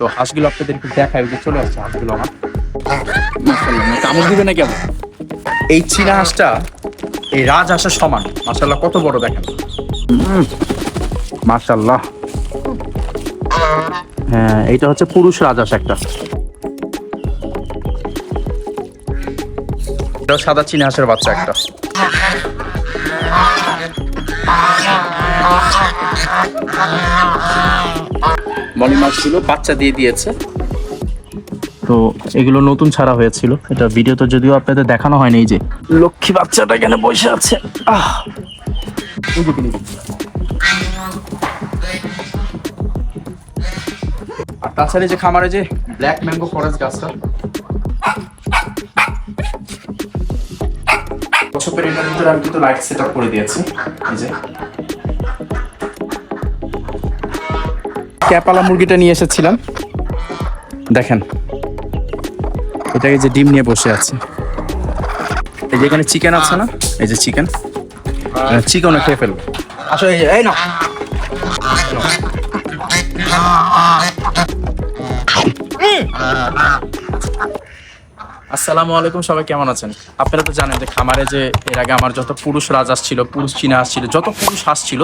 তো হাঁসগুলো আপনাদের একটু দেখায় যে চলে আসছে হাঁসগুলো আমার। কামড় দিবে না কেমন এই চীনা হাঁসটা এই রাজ হাঁসের সমান। মাশাল্লাহ কত বড় দেখেন। মাশাল্লাহ হ্যাঁ এটা হচ্ছে পুরুষ রাজহাঁস একটা। এটা সাদা চীনা হাঁসের বাচ্চা একটা। মলি মাছগুলো বাচ্চা দিয়ে দিয়েছে। তো এগুলো নতুন ছাড়া হয়েছিল। এটা ভিডিও তো যদিও আপনাদের দেখানো হয়নি এই যে। লক্ষ্মী বাচ্চাটা এখানে বসে আছে। আহ। আর তাছাড়া এই যে খামারে যে ব্ল্যাক ম্যাঙ্গো ফরেস্ট গাছটা। কচ্ছপের এটার আমি কিন্তু লাইট সেট করে দিয়েছি। এই যে। ক্যাপালা মুরগিটা নিয়ে এসেছিলাম। দেখেন এটাকে যে ডিম নিয়ে বসে আছে। এই যে এখানে চিকেন আছে না? এই যে চিকেন চিকেন খেয়ে ফেলব। আসো এই না আসসালামু আলাইকুম সবাই কেমন আছেন? আপনারা তো জানেন যে খামারে যে এর আগে আমার যত পুরুষ রাজহাঁস আসছিল পুরুষ চীনা আসছিল যত পুরুষ হাঁস ছিল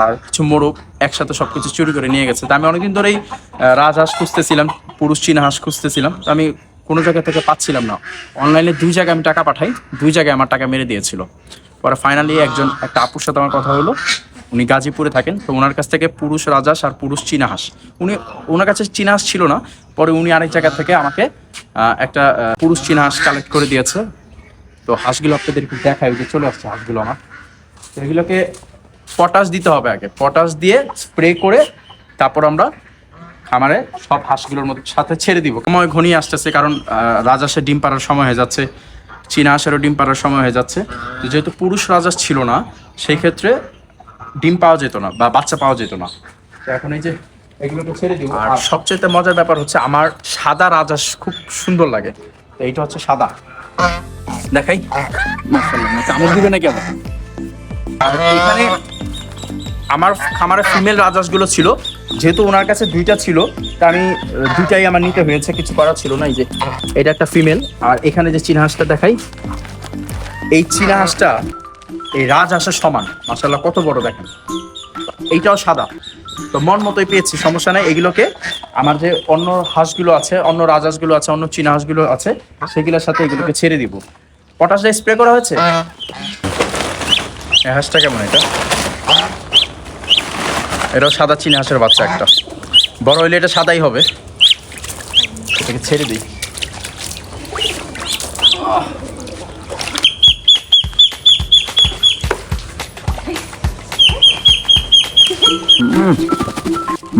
আর কিছু মোরগ একসাথে সবকিছু চুরি করে নিয়ে গেছে। তা আমি অনেকদিন ধরেই রাজহাঁস খুঁজতেছিলাম, পুরুষ, চীনা হাঁস খুঁজতেছিলাম। তো আমি কোনো জায়গা থেকে পাচ্ছিলাম না। অনলাইনে দুই জায়গায় আমি টাকা পাঠাই, দুই জায়গায় আমার টাকা মেরে দিয়েছিল। পরে ফাইনালি একজন, একটা আপুর সাথে আমার কথা হলো। উনি গাজীপুরে থাকেন, তো ওনার কাছ থেকে পুরুষ রাজহাঁস আর পুরুষ চীনা হাঁস। উনি, ওনার কাছে চীনা হাঁস ছিল না, পরে উনি আরেক জায়গা থেকে আমাকে একটা পুরুষ চীনা হাঁস কালেক্ট করে দিয়েছে। তো হাঁসগুলো আপনাদের একটু দেখায় যে চলে আসছে হাঁসগুলো আমার। এগুলোকে পটাশ দিতে হবে আগে। পটাশ দিয়ে স্প্রে করে তারপর আমরা খামারে সব হাঁসগুলোর মধ্যে সাথে ছেড়ে দিব। সময় ঘনিয়ে আসতেছে কারণ রাজহাঁসের ডিম পাড়ার সময় হয়ে যাচ্ছে চীনা হাঁসেরও ডিম পাড়ার সময় হয়ে যাচ্ছে। যেহেতু পুরুষ রাজহাঁস ছিল না সেই ক্ষেত্রে ডিম পাওয়া যেত না বা বাচ্চা পাওয়া যেত না। এখন এই যে এগুলোকে ছেড়ে দিব। আর সবচেয়ে মজার ব্যাপার হচ্ছে আমার সাদা রাজাস খুব সুন্দর লাগে। এইটা হচ্ছে সাদা। দেখাই। মাশাআল্লাহ, মানে কামড় দিবে না কেমন আর এখানে আমার খামারে ফিমেল রাজহাঁসগুলো ছিল। যেহেতু ওনার কাছে দুইটা ছিল তা আমি দুইটাই আমার নিতে হয়েছে কিছু করার ছিল না এই যে এটা একটা ফিমেল আর এখানে যে চীনা হাঁসটা দেখাই এই চীনা হাঁসটা এই রাজহাঁসের সমান। মাসাল্লাহ কত বড় দেখেন। এইটাও সাদা। তো মন মতোই পেয়েছি সমস্যা নাই। এগুলোকে আমার যে অন্য হাঁসগুলো আছে অন্য রাজহাঁসগুলো আছে অন্য চীনা হাঁসগুলো আছে সেগুলোর সাথে এগুলোকে ছেড়ে দিব। পটাশটা স্প্রে করা হয়েছে? এই হাঁসটা কেমন এটা? এটাও সাদা চীনা হাঁসের বাচ্চা একটা। বড় হইলে এটা সাদাই হবে। এটাকে ছেড়ে দিই।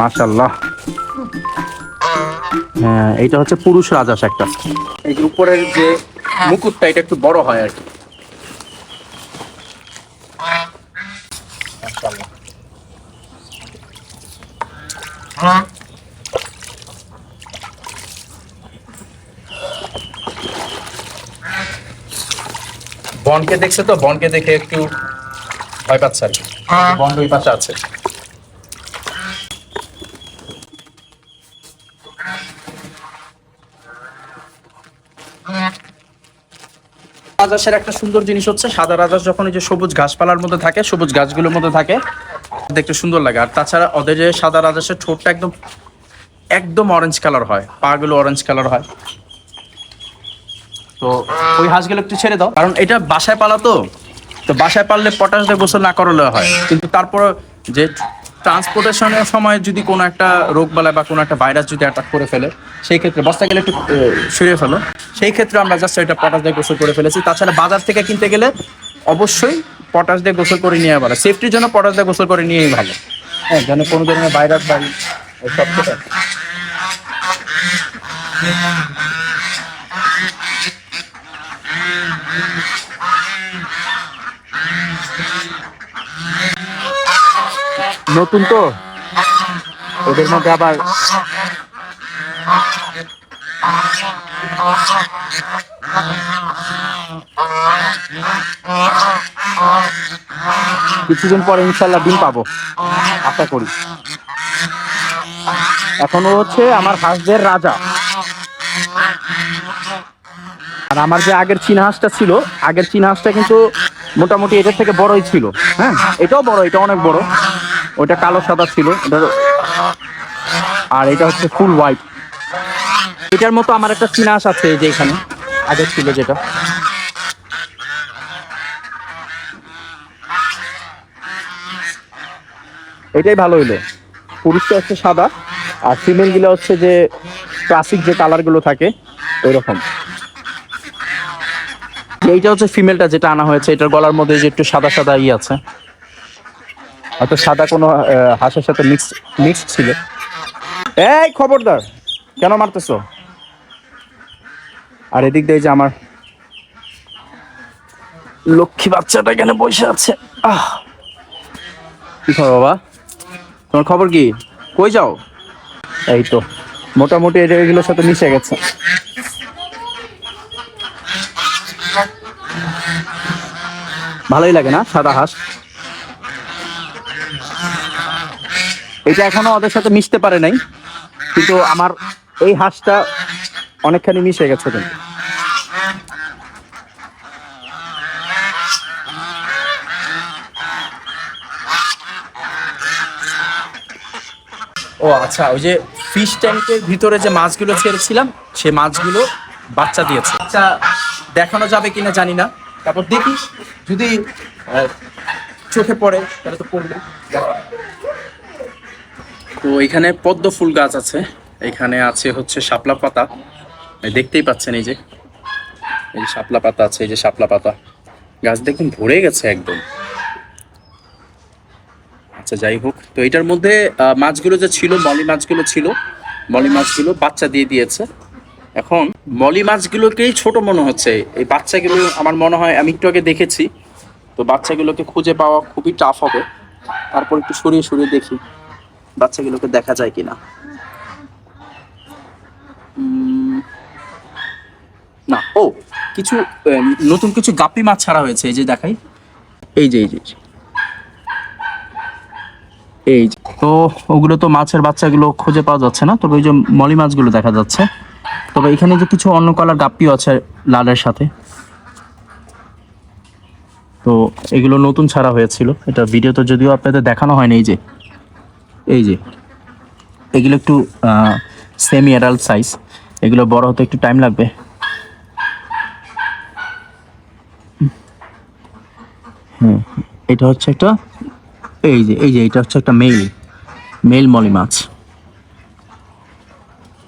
মাশাল্লাহ হ্যাঁ এইটা হচ্ছে পুরুষ রাজহাঁস একটা। এই উপরের যে মুকুটটা, এটা একটু বড় হয় আর কি। বনকে দেখছে তো? বনকে দেখে একটু ভয় পাচ্ছে আর কি। বন ওই পাশে আছে। রাজহাঁসের একটা সুন্দর জিনিস হচ্ছে সাদা রাজাস যখন এই যে সবুজ গাছপালার মধ্যে থাকে সবুজ গাছগুলোর মধ্যে থাকে দেখতে সুন্দর লাগে। আর তাছাড়া ওদের যে সাদা রাজহাঁসের ঠোঁটটা একদম একদম অরেঞ্জ কালার হয়। পা গুলো অরেঞ্জ কালার হয়। তো ওই হাঁসগুলো একটু ছেড়ে দাও। কারণ এটা বাসায় পালা তো। তো বাসায় পারলে পটাশ দিয়ে গোসল না করলে হয়। কিন্তু তারপর যে ট্রান্সপোর্টেশনের সময় যদি কোনো একটা রোগ বালায় বা কোনো একটা ভাইরাস যদি অ্যাটাক করে ফেলে, সেই ক্ষেত্রে বস্তা গেলে একটু সরিয়ে ফেলো। সেই ক্ষেত্রে আমরা জাস্ট এটা পটাশ দিয়ে গোসল করে ফেলেছি। তাছাড়া বাজার থেকে কিনতে গেলে অবশ্যই পটাশ দিয়ে গোসল করে নিয়ে ভালো সেফটির জন্য পটাশ দিয়ে গোসল করে নিয়েই ভালো। হ্যাঁ যেন কোনো ধরনের ভাইরাস বাড়ি সব নতুন তো? ওদের মধ্যে আবার কিছুদিন পরে ইনশাল্লাহ ডিম পাবো, আশা করি। এখন হচ্ছে আমার হাঁসদের রাজা। আর আমার যে আগের চীন হাঁসটা ছিল, আগের চীন হাঁসটা কিন্তু মোটামুটি এটার থেকে বড়ই ছিল হ্যাঁ? এটাও বড়, এটা অনেক বড়। ওটা কালো সাদা ছিল আর এটা হচ্ছে ফুল হোয়াইট এটার মতো আমার একটা চীনা হাঁস আছে যে এখানে, আগের ছিল যেটা। এটাই ভালো হইল। পুরুষটা হচ্ছে সাদা আর ফিমেলগুলো হচ্ছে যে ক্লাসিক যে কালারগুলো থাকে ওই রকম এইটা হচ্ছে ফিমেলটা যেটা আনা হয়েছে এটার গলার মধ্যে যে একটু সাদা সাদা ই আছে। হয়তো সাদা কোনো হাঁসের সাথে মিক্স মিক্স ছিল। এই খবরদার কেন মারতেছো? আর এদিক দিয়ে যে আমার লক্ষ্মী বাচ্চাটা এখানে বসে আছে। আহ। কি খবর বাবা? তোমার খবর কি? কই যাও? এই তো মোটামুটি এটা এগুলোর সাথে মিশে গেছে। ভালোই লাগে না সাদা হাঁস? এটা এখনও ওদের সাথে মিশতে পারে নাই কিন্তু আমার এই হাঁসটা অনেকখানি মিশে গেছে কিন্তু। ও আচ্ছা ওই যে ফিশ ট্যাঙ্কের ভিতরে যে মাছগুলো ছেড়েছিলাম, সে মাছগুলো বাচ্চা দিয়েছে। আচ্ছা দেখানো যাবে কিনা জানি না। তারপর দেখি, যদি চোখে পড়ে, তাহলে তো পড়বে। তো এখানে পদ্ম ফুল গাছ আছে। এখানে আছে হচ্ছে শাপলা পাতা। দেখতেই পাচ্ছেন এই যে, এই শাপলা পাতা আছে, এই যে শাপলা পাতা। গাছ দেখুন ভরে গেছে একদম। আচ্ছা যাই হোক। তো এটার মধ্যে মাছগুলো যে ছিল, মলি মাছগুলো ছিল, মলি মাছগুলো বাচ্চা দিয়ে দিয়েছে। এখন মলি মাছগুলোকেই ছোট মনে হচ্ছে। এই বাচ্চাগুলো আমার মনে হয়, আমি একটু আগে দেখেছি। তো বাচ্চাগুলোকে খুঁজে পাওয়া খুবই টাফ হবে। তারপর একটু সরিয়ে সরিয়ে দেখি বাচ্চাগুলোকে দেখা যায় কিনা। না, ও, কিছু নতুন কিছু গাপ্পি মাছ ছাড়া হয়েছে, এই যে দেখাই। এই যে এই যে। এই। তো ওগুলো তো মাছের বাচ্চাগুলো খুঁজে পাওয়া যাচ্ছে না, তবে ওই যে মলি মাছগুলো দেখা যাচ্ছে। তবে এখানে যে কিছু অন্য কালার গাপ্পিও আছে লালের সাথে। তো এগুলো নতুন ছাড়া হয়েছিল, এটা ভিডিও তো যদিও আপনাদের দেখানো হয়নি, এই যে। এই যে। এগুলো একটু সেমি অ্যাডাল্ট সাইজ এগুলো বড় হতে একটু টাইম লাগবে। হুম, এটা হচ্ছে একটা এই যে এই যে, এটা হচ্ছে একটা মেল মেল মলি মাছ।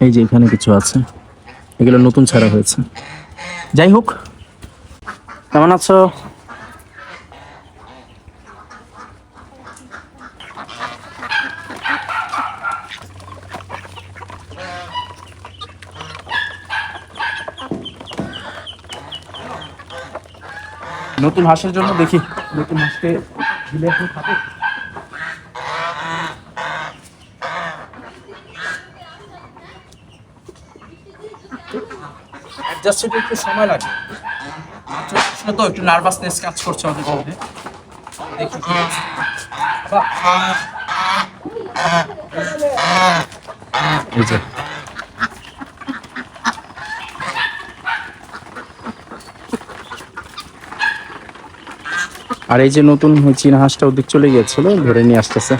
এই যে, এখানে কিছু আছে। এগুলো নতুন ছাড়া হয়েছে। যাই হোক, কেমন আছো? নতুন হাঁসের জন্য দেখি, নতুন হাঁসকে দিলে এখন খাবে। একটু সময় লাগে। তো একটু নার্ভাসনেস কাজ করছে আমাদের মধ্যে। আর এই যে নতুন চীনা হাঁসটা ওদিক চলে গিয়েছিল, ধরে নিয়ে আসতেছে।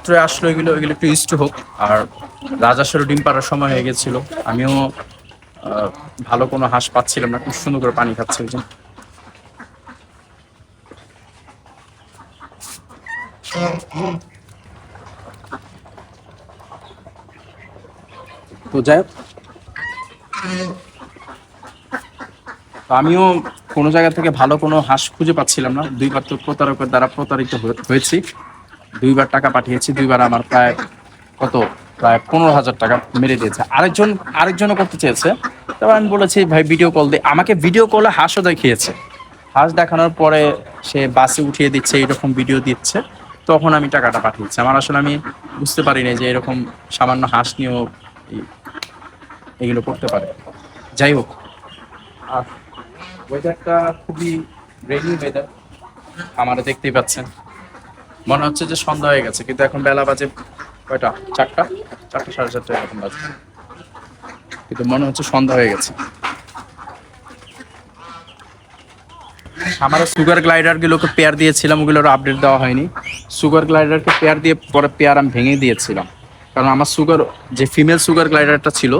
মাত্র আসলো এগুলো এগুলো একটু ইস্ট হোক। আর রাজাসেরও ডিম পাড়ার সময় হয়ে গেছিল। আমিও ভালো কোনো হাঁস পাচ্ছিলাম না, খুব সুন্দর করে পানি খাচ্ছে একজন তো যাই আমিও কোনো জায়গা থেকে ভালো কোনো হাঁস খুঁজে পাচ্ছিলাম না। দুইবার তো প্রতারকের দ্বারা প্রতারিত হয়ে- হয়েছি। দুইবার টাকা পাঠিয়েছি, দুইবার আমার প্রায় কত? প্রায় পনেরো হাজার টাকা মেরে দিয়েছে। আরেকজন, আরেকজনও করতে চেয়েছে। তারপর আমি বলেছি, ভাই ভিডিও কল দে। আমাকে ভিডিও কলে হাঁসও দেখিয়েছে। হাঁস দেখানোর পরে সে বাসে উঠিয়ে দিচ্ছে, এরকম ভিডিও দিচ্ছে। তখন আমি টাকাটা পাঠিয়েছি। আমার আসলে আমি বুঝতে পারি পারিনি যে এরকম সামান্য হাঁস নিয়েও এগুলো করতে পারে। যাই হোক। আর ওয়েদারটা খুবই রেনি ওয়েদার আমারে দেখতেই পাচ্ছেন। মনে হচ্ছে যে সন্ধ্যা হয়ে গেছে, কিন্তু এখন বেলা বাজে কয়টা? চারটা? চারটা সাড়ে চারটা এরকম বাজে। কিন্তু মনে হচ্ছে সন্ধ্যা হয়ে গেছে। আমার সুগার গ্লাইডারগুলোকে পেয়ার দিয়েছিলাম, ওগুলোর আপডেট দেওয়া হয়নি। সুগার গ্লাইডারকে পেয়ার দিয়ে পরে পেয়ার আমি ভেঙে দিয়েছিলাম। কারণ আমার সুগার, যে ফিমেল সুগার গ্লাইডারটা ছিল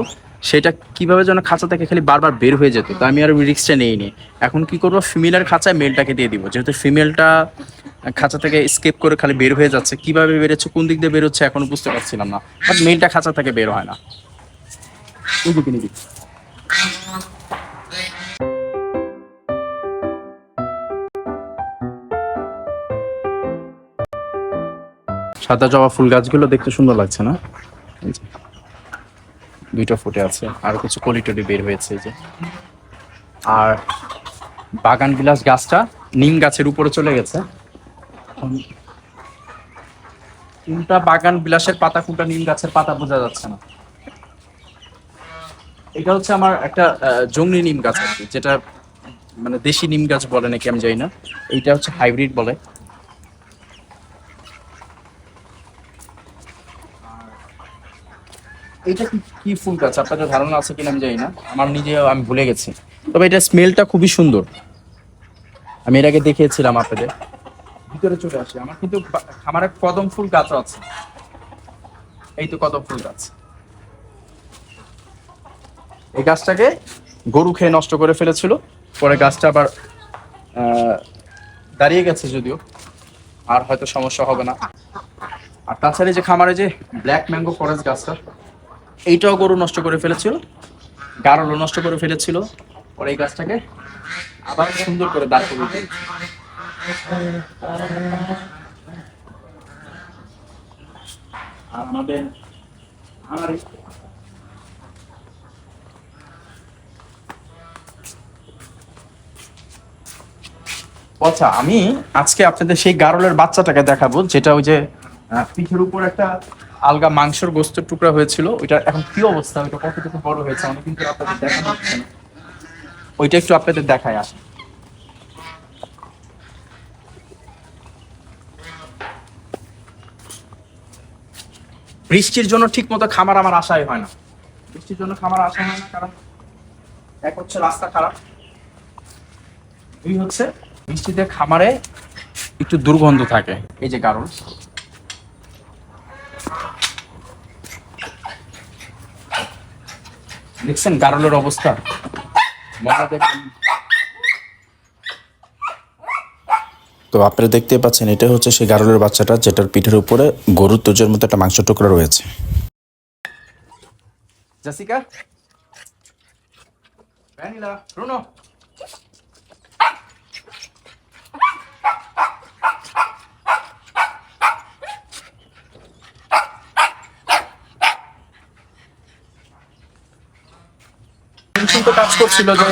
সেটা কীভাবে যেন খাঁচা থেকে খালি বারবার বের হয়ে যেত, তো আমি আর রিক্সটা নিইনি। এখন কি করব? ফিমেলের খাঁচায় মেলটাকে দিয়ে দিব। যেহেতু ফিমেলটা খাঁচা থেকে স্কেপ করে খালি বের হয়ে যাচ্ছে, কীভাবে বেরোচ্ছে, কোন দিক দিয়ে বেরোচ্ছে এখনও বুঝতে পারছিলাম না। বাট মেলটা খাঁচা থেকে বের হয় না। সাদা জবা ফুল গাছগুলো দেখতে সুন্দর লাগছে না? দুইটা ফুটে আছে। আর কিছু কলিটলি বের হয়েছে যে। আর বাগান বিলাস গাছটা নিম গাছের উপরে চলে গেছে। কোনটা বাগান বিলাসের পাতা, কোনটা নিম গাছের পাতা বোঝা যাচ্ছে না। এটা হচ্ছে আমার একটা জংলি নিম গাছ কি, যেটা মানে দেশি নিম গাছ বলে নাকি আমি জানি না। এইটা হচ্ছে হাইব্রিড বলে। এটা কি ফুল গাছ? আপনাদের ধারণা আছে কিনা আমি জানি না। আমার নিজে আমি ভুলে গেছি। তবে এটা স্মেলটা খুবই সুন্দর। আমি এর আগে দেখিয়েছিলাম আপনাদের। ভিতরে চলে আসে। আমার কিন্তু বা- খামারে কদম ফুল গাছও আছে। এই তো কদম ফুল গাছ। এই গাছটাকে গরু খেয়ে নষ্ট করে ফেলেছিল। পরে গাছটা আবার দাঁড়িয়ে গেছে যদিও। আর হয়তো সমস্যা হবে না। আর তাছাড়া যে খামারে যে ব্ল্যাক ম্যাঙ্গো ফরেস্ট গাছটা এইটাও গরু নষ্ট করে ফেলেছিল গারলও নষ্ট করে ফেলেছিল। পরে এই গাছটাকে আবার সুন্দর করে দাঁড় করে আর আমাদের আমার আচ্ছা আমি আজকে আপনাদের সেই গারলের বাচ্চাটাকে দেখাবো যেটা ওই যে পিঠের উপর একটা আলগা মাংসের গোস্তের টুকরা হয়েছিল, ওইটা এখন কি অবস্থা? ওইটা কতটুকু বড় হয়েছে? অনেক কিন্তু আপনাদের দেখানো ওইটা একটু আপনাদের দেখায় আসে। বৃষ্টির জন্য ঠিক মতো খামার আমার আশাই হয় না। বৃষ্টির জন্য খামার আশা হয় না, কারণ এক হচ্ছে রাস্তা খারাপ, দুই হচ্ছে বৃষ্টিতে খামারে একটু দুর্গন্ধ থাকে, এই যে কারণ দেখছেন গারলের অবস্থা? তো আপনারা দেখতে পাচ্ছেন এটা হচ্ছে সেই গারলের বাচ্চাটা যেটার পিঠের উপরে গরুর তোজের মতো একটা মাংস টুকরা রয়েছে। জাসিকা? ভ্যানিলা ব্রুনো তো কাজ করছিল যে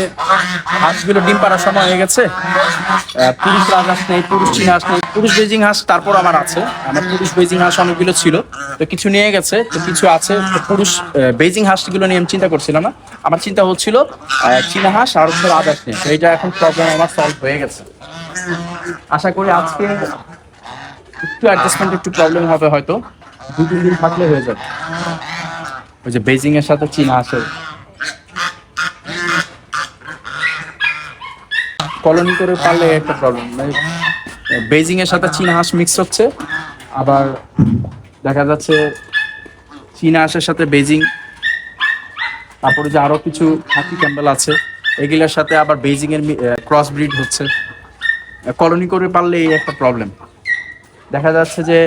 হাঁসগুলো ডিম পাড়ার সময় হয়ে গেছে। পুরুষ রাজহাঁস নেই, পুরুষ চীনা হাঁস নেই, পুরুষ বেজিং হাঁস তারপর আমার আছে। আমার পুরুষ বেজিং হাঁস অনেকগুলো ছিল, তো কিছু নিয়ে গেছে, তো কিছু আছে। তো পুরুষ বেজিং হাঁসগুলো নিয়ে আমি চিন্তা করছিলাম না। আমার চিন্তা হচ্ছিল চীনা হাঁস আর হচ্ছে রাজহাঁস তো এইটা এখন প্রবলেম আমার সলভ হয়ে গেছে। আশা করি আজকে একটু অ্যাডজাস্টমেন্ট একটু প্রবলেম হবে হয়তো। দু, তিন দিন থাকলে হয়ে যাবে। ওই যে বেজিং এর সাথে চীনা হাঁসের কলোনি করে পারলে একটা প্রবলেম মানে বেজিং এর সাথে চীনা হাঁস মিক্স হচ্ছে, আবার দেখা যাচ্ছে চীনা হাঁসের সাথে বেজিং তারপরে যে আরও কিছু হাতি ক্যাম্বেল আছে, এগুলোর সাথে আবার বেজিং এর ক্রস ব্রিড হচ্ছে। কলোনি করে পারলে এই একটা প্রবলেম দেখা যাচ্ছে যে,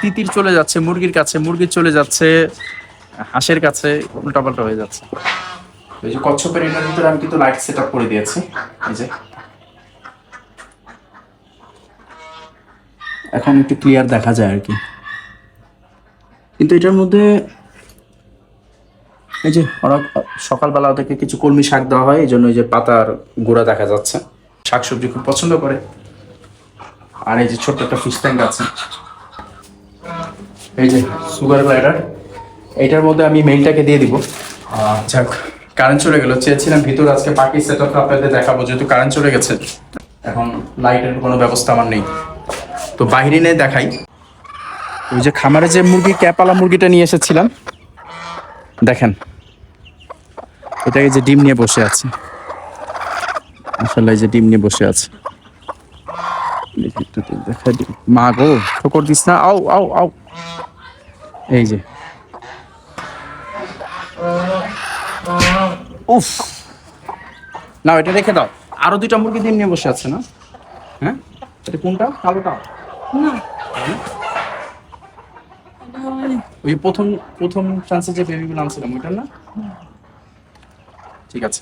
তিতির চলে যাচ্ছে মুরগির কাছে, মুরগি চলে যাচ্ছে হাঁসের কাছে, উল্টাপাল্টা হয়ে যাচ্ছে। এই যে কচ্ছপের এটার ভিতরে আমি কিন্তু লাইট সেট করে দিয়েছি। এই যে। এখন একটু ক্লিয়ার দেখা যায় আর কি। কিন্তু এটার মধ্যে এই যে ওরা সকালবেলা থেকে কিছু কলমি শাক দেওয়া হয় এই জন্য এই যে পাতার গোড়া দেখা যাচ্ছে। শাকসবজি খুব পছন্দ করে। আর এই যে ছোট্ট একটা ফিশ ট্যাঙ্ক আছে। এই যে সুগার গ্লাইডার এইটার মধ্যে আমি মেইলটাকে দিয়ে দিব। যাক। কারেন্ট চলে গেল, চেয়েছিলাম ভিতরে আজকে পাখি সেট আপ আপনাদের দেখাবো, যেহেতু কারেন্ট চলে গেছে। এখন লাইটের কোনো ব্যবস্থা আমার নেই। তো বাইরে নিয়ে দেখাই। ওই যে খামারে যে মুরগি, ক্যাপালা মুরগিটা নিয়ে এসেছিলাম, দেখেন। এটাকে যে ডিম নিয়ে বসে আছে। আসলে যে ডিম নিয়ে বসে আছে। মা গো, ঠোকর দিস না, আও আও আও। এই যে। উফ। না এটা রেখে দাও। আরও দুইটা মুরগি ডিম নিয়ে বসে আছে না? হ্যাঁ? এটা কোনটা? কালোটা? ওই প্রথম প্রথম চান্সে যে বেবিগুলো আনছিলাম ওইটা না? ঠিক আছে।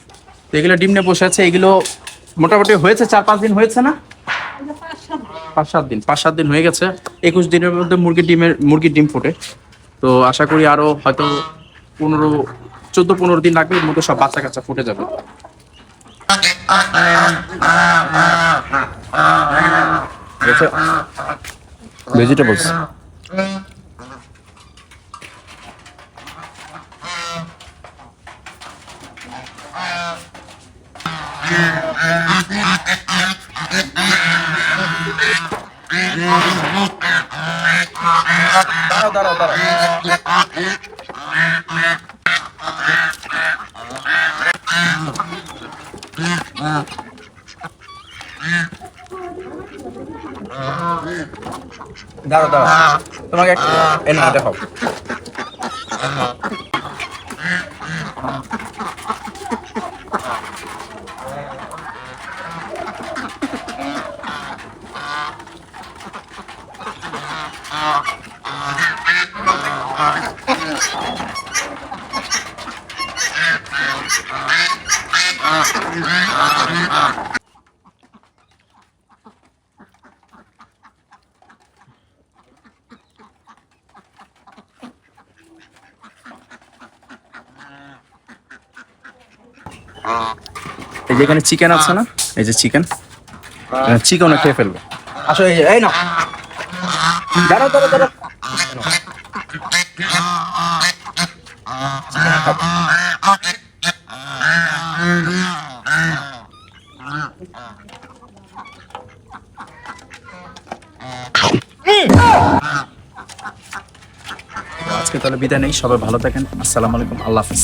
তো এগুলো ডিম নিয়ে বসে আছে। এগুলো মোটামুটি হয়েছে চার পাঁচ দিন হয়েছে না? পাঁচ সাত দিন। পাঁচ সাত দিন হয়ে গেছে। একুশ দিনের মধ্যে মুরগির ডিমের মুরগির ডিম ফোটে। তো আশা করি আরও হয়তো পনেরো চোদ্দ পনেরো দিন লাগবে এর মধ্যে সব বাচ্চা কাচ্চা ফুটে যাবে। ভেজিটেবলস দাঁড়াও দাঁড়াও দাঁড়াও। দাঁড়াও দাঁড়ো তোমাকে একটা এ না দেখো। এখানে চিকেন আছে না? এই যে চিকেন চিকেন খেয়ে ফেলবে। আসো এই এই না দাঁড়াও দাঁড়াও দাঁড়াও। আজকে তাহলে বিদায় নেই সবাই ভালো থাকেন। আসসালামু আলাইকুম আল্লাহ হাফিজ।